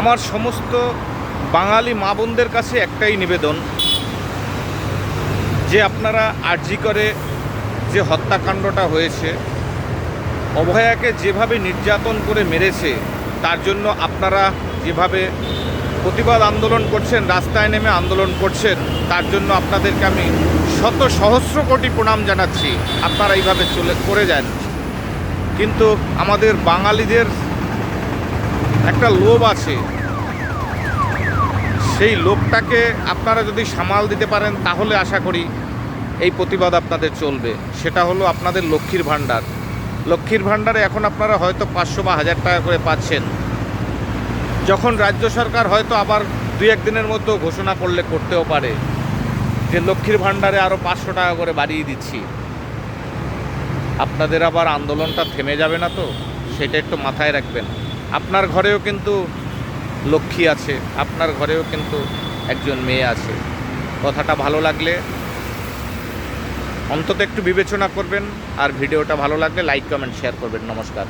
আমার সমস্ত বাঙালি মা বোনদের কাছে একটাই নিবেদন, যে আপনারা আর্জি করে যে হত্যাকাণ্ডটা হয়েছে, অভয়াকে যেভাবে নির্যাতন করে মেরেছে, তার জন্য আপনারা যেভাবে প্রতিবাদ আন্দোলন করছেন, রাস্তায় নেমে আন্দোলন করছেন, তার জন্য আপনাদেরকে আমি শত সহস্র কোটি প্রণাম জানাচ্ছি। আপনারা এইভাবে চলে, করে যান। কিন্তু আমাদের বাঙালিদের একটা লোভ আছে। সেই লোভটাকে আপনারা যদি সামাল দিতে পারেন, তাহলে আশা করি এই প্রতিবাদ আপনাদের চলবে। সেটা হলো আপনাদের লক্ষ্মীর ভাণ্ডার। লক্ষ্মীর ভাণ্ডারে এখন আপনারা হয়তো পাঁচশো বা হাজার টাকা করে পাচ্ছেন। যখন রাজ্য সরকার হয়তো আবার দুই একদিনের মধ্যে ঘোষণা করলে করতেও পারে যে লক্ষ্মীর ভাণ্ডারে আরও পাঁচশো টাকা করে বাড়িয়ে দিচ্ছি। আপনাদের আবার আন্দোলনটা থেমে যাবে না তো? সেটা একটু মাথায় রাখবেন। আপনার ঘরেও কিন্তু লক্ষ্মী আছে, আপনার ঘরেও কিন্তু একজন মেয়ে আছে। কথাটা ভালো লাগলে অন্তত একটু বিবেচনা করবেন, আর ভিডিওটা ভালো লাগলে লাইক, কমেন্ট শেয়ার করবেন। নমস্কার।